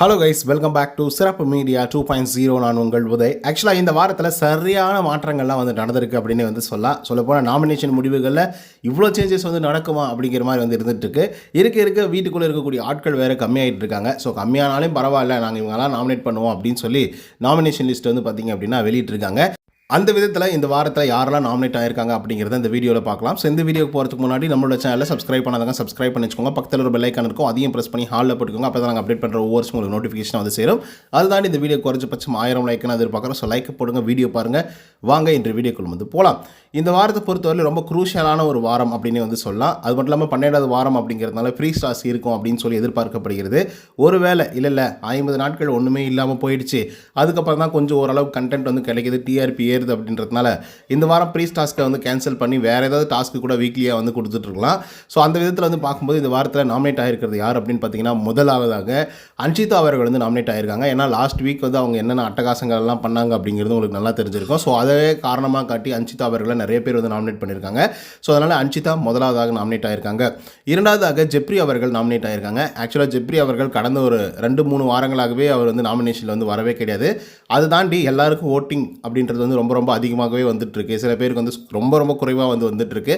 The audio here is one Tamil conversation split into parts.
Hello guys welcome back to சிறப்பு மீடியா டூ பாயிண்ட் ஜீரோ நான் உங்கள் உதய். ஆக்சுவலாக இந்த வாரத்தில் சரியான மாற்றங்கள்லாம் வந்து நடந்திருக்கு அப்படின்னு வந்து சொல்லலாம். சொல்லப்போனால் நாமினேஷன் முடிவுகளில் இவ்வளோ சேஞ்சஸ் வந்து நடக்குமா அப்படிங்கிற மாதிரி வந்து இருந்துகிட்ருக்கு இருக்க. இருக்க வீட்டுக்குள்ளே இருக்கக்கூடிய ஆட்கள் வேறு கம்மியாகிட்டு இருக்காங்க. ஸோ கம்மியானாலும் பரவாயில்ல. நாங்கள் இவங்கெல்லாம் நாமினேட் பண்ணுவோம் அப்படின்னு சொல்லி நாமினேஷன் லிஸ்ட் வந்து பார்த்திங்க அப்படின்னா வெளியிட்டிருக்காங்க. அந்த விதத்தில் இந்த வாரத்தில் யாரெல்லாம் நாமினேட் ஆயிருக்காங்க அப்படிங்கிறத இந்த வீடியோவில் பார்க்கலாம். ஸோ இந்த வீடியோக்கு போகிறதுக்கு முன்னாடி நம்மளோட சேனலில் சப்ஸ்கிரைப் பண்ணாதாங்க சப்ஸ்கிரைப் பண்ணி வச்சுக்கோங்க பக்கத்தில் ஒரு பெல்லைக்கான் இருக்கும். அதையும் ப்ரெஸ் பண்ணி ஹாலில் போட்டுக்கோங்க. அப்போ தான் நாங்கள் அப்டேட் பண்ணுற ஒவ்வொரு உங்களுக்கு நோட்டிஃபிகேஷன் வந்து சேரும். அதுதான் இந்த வீடியோ குறைஞ்சபட்சம் ஆயிரம் லைக்னு எதிர்பார்க்குறோம் ஸோ லைக் போடுங்க. வீடியோ பாருங்கள் வாங்க இன்று வீடியோக்குள் வந்து போகலாம் இந்த வாரத்தை பொறுத்தவரை ரொம்ப குரூஷியலான ஒரு வாரம் அப்படின்னு வந்து சொல்லலாம். அது மட்டும் இல்லாமல் பன்னெண்டாவது வாரம் அப்படிங்கிறதுனால ஃப்ரீ ஸ்டார்ஸ் இருக்கும் அப்படின்னு சொல்லி எதிர்பார்க்கப்படுகிறது. ஒருவேளை இல்லை இல்லை ஐம்பது நாட்கள் ஒன்றுமே இல்லாமல் போயிடுச்சு. அதுக்கப்புறம் தான் கொஞ்சம் ஓரளவுக்கு கண்டென்ட் வந்து கிடைக்கிது டிஆர்பி ஏறுது அப்படின்றதுனால இந்த வாரம் ப்ரீ டாஸ்க்கை வந்து கேன்சல் பண்ணி வேறு ஏதாவது டாஸ்க்கு கூட வீக்லியாக வந்து கொடுத்துட்ருக்கலாம் ஸோ அந்த விதத்தில் வந்து பார்க்கும்போது இந்த வாரத்தில் நாமினேட் ஆகிருக்கிறது யார் அப்படின்னு பார்த்தீங்கன்னா முதலாவதாக அன்ஷிதா அவர்கள் வந்து நாமினேட் ஆகிருக்காங்க ஏன்னா லாஸ்ட் வீக் வந்து அவங்க என்னென்ன அட்டகாசங்கள் எல்லாம் பண்ணாங்க அப்படிங்கிறது உங்களுக்கு நல்லா தெரிஞ்சிருக்கும். ஸோ அதே காரணமாக காட்டி அன்ஷிதா அவர்களை நிறைய பேர் வந்து நாமினேட் பண்ணியிருக்காங்க. ஸோ அதனால் அன்ஷிதா முதலாவதாக நாமினேட் ஆகிருக்காங்க இரண்டாவதாக ஜெப்ரி அவர்கள் நாமினேட் ஆகிருக்காங்க ஆக்சுவலாக ஜெப்ரி அவர்கள் கடந்த ஒரு ரெண்டு மூணு வாரங்களாகவே அவர் வந்து நாமினேஷனில் வந்து வரவே கிடையாது. அதை தாண்டி எல்லாருக்கும் ஓட்டிங் அப்படின்றது வந்து ரொம்ப ரொம்ப அதிகமாகவே வந்துட்டுருக்கு. சில பேருக்கு வந்து ரொம்ப ரொம்ப குறைவாக வந்து வந்துட்டுருக்கு.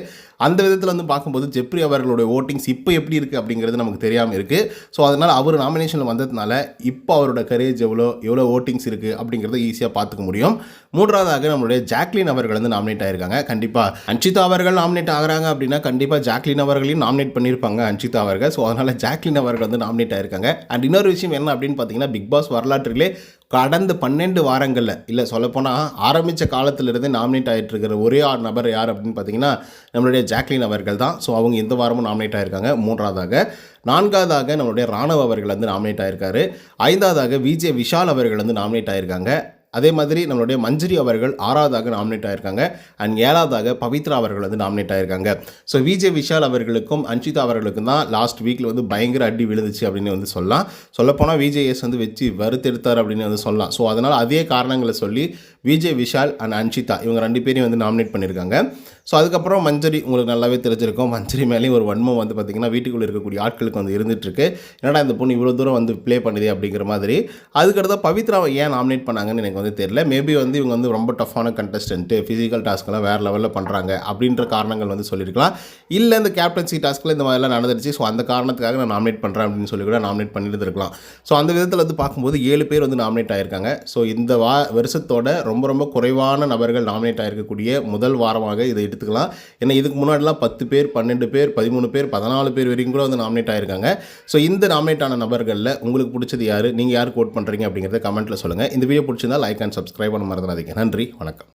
அந்த விதத்தில் வந்து பார்க்கும்போது ஜெப்ரி அவர்களுடைய ஓட்டிங்ஸ் இப்போ எப்படி இருக்குது அப்படிங்கிறது நமக்கு தெரியாமல் இருக்குது ஸோ அதனால் அவர் நாமினேஷனில் வந்ததுனால இப்போ அவரோட கரேஜ் எவ்வளோ எவ்வளோ ஓட்டிங்ஸ் இருக்குது அப்படிங்கிறத ஈஸியாக பார்த்துக்க முடியும். மூன்றாவதாக நம்மளுடைய ஜாக்லின் அவர்கள் வந்து நாமினேட் ஆயிருக்காங்க. கண்டிப்பாக அன்ஷிதா அவர்கள் நாமினேட் ஆகிறாங்க அப்படின்னா கண்டிப்பாக ஜாக்லின் அவர்களையும் நாமினேட் பண்ணியிருப்பாங்க அன்ஷிதா அவர்கள். ஸோ அதனால் ஜாக்லின் அவர்கள் வந்து நாமினேட் ஆயிருக்காங்க. அண்ட் இன்னொரு விஷயம் என்ன அப்படின்னு பார்த்தீங்கன்னா பிக் பாஸ் வரலாற்றிலே கடந்த பன்னெண்டு வாரங்களில் இல்லை சொல்லப்போனால் ஆரம்பித்த காலத்திலிருந்து நாமினேட் ஆகிட்டு இருக்கிற ஒரே ஆறு நபர் யார் அப்படின்னு பார்த்தீங்கன்னா நம்மளுடைய ஜாக்லின் அவர்கள் தான். ஸோ அவங்க இந்த வாரமும் நாமினேட் ஆயிருக்காங்க. மூன்றாவதாக நான்காவதாக நம்மளுடைய ராணுவ அவர்கள் வந்து நாமினேட் ஆயிருக்காரு. ஐந்தாவதாக விஜே விஷால் அவர்கள் வந்து நாமினேட் ஆயிருக்காங்க. அதே மாதிரி நம்மளுடைய மஞ்சரி அவர்கள் ஆறாவதாக நாமினேட் ஆயிருக்காங்க. அண்ட் ஏழாவதாக பவித்ரா அவர்கள் வந்து நாமினேட் ஆயிருக்காங்க. ஸோ விஜே விஷால் அவர்களுக்கும் அன்ஷிதா அவர்களுக்கும் தான் லாஸ்ட் வீக்கில் வந்து பயங்கர அடி விழுந்துச்சு அப்படின்னு வந்து சொல்லலாம். சொல்லப்போனால் விஜேஎஸ் வந்து வச்சு வறுத்தெடுத்தார் அப்படின்னு வந்து சொல்லலாம். ஸோ அதனால் அதே காரணங்களை சொல்லி விஜய் விஷால் அண்ட் அன்ஷிதா இவங்க ரெண்டு பேரையும் வந்து நாமினேட் பண்ணியிருக்காங்க. ஸோ அதுக்கப்புறம் மஞ்சரி உங்களுக்கு நல்லாவே தெரிஞ்சிருக்கும். மஞ்சரி மேலேயும் ஒரு வன்மம் வந்து பார்த்திங்கன்னா வீட்டுக்குள்ளே இருக்கக்கூடிய ஆட்களுக்கு வந்து இருந்துகிட்ருக்கு என்னடா இந்த பொண்ணு இவ்வளோ தூரம் வந்து ப்ளே பண்ணுது அப்படிங்கிற மாதிரி. அதுக்கடுத்த பவித்ராவை ஏன் நாமினேட் பண்ணாங்கன்னு எனக்கு வந்து தெரியல. மேபி வந்து இவங்க வந்து ரொம்ப டஃப்பான கண்டஸ்டன்ட்டு ஃபிசிக்கல் டாஸ்க்கெல்லாம் வேறு லெவலில் பண்ணுறாங்க அப்படின்ற காரணங்கள் வந்து சொல்லியிருக்கலாம். இல்லை இந்த கேப்டன்சி டாஸ்க்கில் இந்த மாதிரிலாம் நடந்துருச்சு ஸோ அந்த காரணத்துக்காக நான் நாமினேட் பண்ணுறேன் அப்படின்னு சொல்லி கூட நாமினேட் பண்ணிட்டு இருக்கலாம் ஸோ அந்த விதத்தில் வந்து பார்க்கும்போது ஏழு பேர் வந்து நாமினேட் ஆயிருக்காங்க. ஸோ இந்த வா வருஷத்தோட ரொம்ப ரொம்ப குறைவான நபர்கள் நாமினேட் ஆகிருக்கக்கூடிய முதல் வாரமாக இதை எடுத்துக்கலாம். ஏன்னா இதுக்கு முன்னாடிலாம் பத்து பேர் பன்னெண்டு பேர் பதிமூணு பேர் பதினாலு பேர் வரைக்கும் கூட வந்து நாமினேட் ஆயிருக்காங்க. ஸோ இந்த நாமினேட் ஆன நபர்களில் உங்களுக்கு பிடிச்சது யார்? நீங்கள் யார் கோட் பண்ணுறீங்க அப்படிங்கிறத கமெண்ட்டில் சொல்லுங்கள் இந்த வீடியோ பிடிச்சிருந்தா லைக் அண்ட் சப்ஸ்கிரைப் பண்ண மறந்துடாதீங்க. நன்றி வணக்கம்.